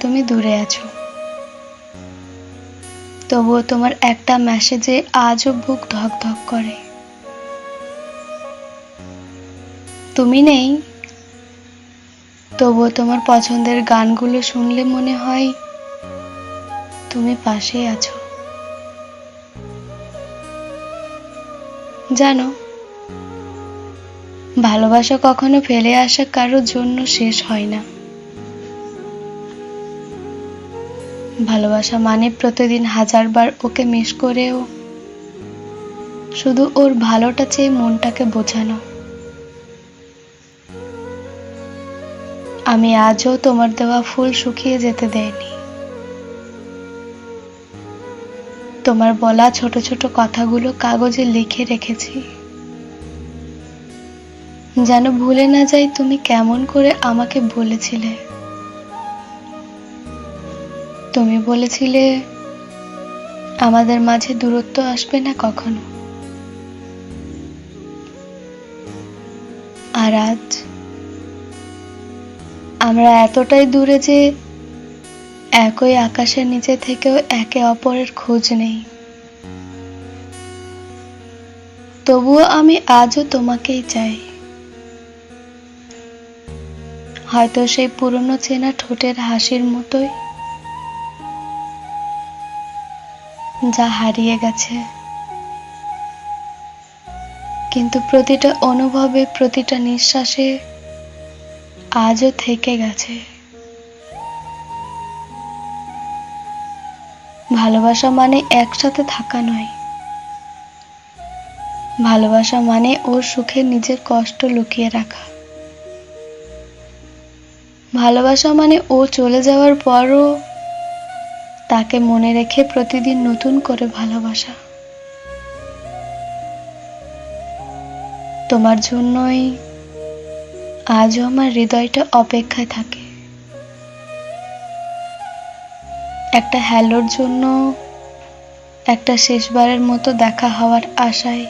তুমি দূরে আছো। তবুও তোমার একটা মেসেজে আজও বুক ধক ধক করে। তুমি নেই? তবুও তোমার পছন্দের গানগুলো শুনলে মনে হয় তুমি পাশেই আছো। জানো, ভালোবাসা কখনো ফেলে আসা কারোর জন্য শেষ হয় না। ভালোবাসা মানে প্রতিদিন হাজারবার ওকে মিস করেও শুধু ওর ভালোটা চেয়ে মনটাকে বোঝানো। আমি আজও তোমার দেওয়া ফুল শুকিয়ে যেতে দেয়নি। তোমার বলা ছোট ছোট কথাগুলো কাগজে লিখে রেখেছি। যেন ভুলে না যাই তুমি কেমন করে আমাকে বলেছিলে। তুমি বলেছিলে আমাদের মাঝে দূরত্ব আসবে না কখনো। আর আজ আমরা এতটাই দূরে যে একই আকাশের নিচে থেকেও একে অপরের খোঁজ নেই। তবুও আমি আজও তোমাকেই চাই। হয়তো সেই পুরনো চেনা ঠোঁটের হাসির মতোই যা হারিয়ে গেছে। কিন্তু প্রতিটা অনুভবে, প্রতিটা নিঃশ্বাসে আজও থেকে গেছে। ভালোবাসা মানে একসাথে থাকা নয়। ভালোবাসা মানে ওর সুখে নিজের কষ্ট লুকিয়ে রাখা। ভালোবাসা মানে ও চলে যাওয়ার পরও তাকে মনে রেখে প্রতিদিন নতুন করে ভালোবাসা। তোমার জন্যই আজও আমার হৃদয়টা অপেক্ষায় থাকে। একটা হ্যালোর জন্য একটা শেষবারের মতো দেখা হওয়ার আশায়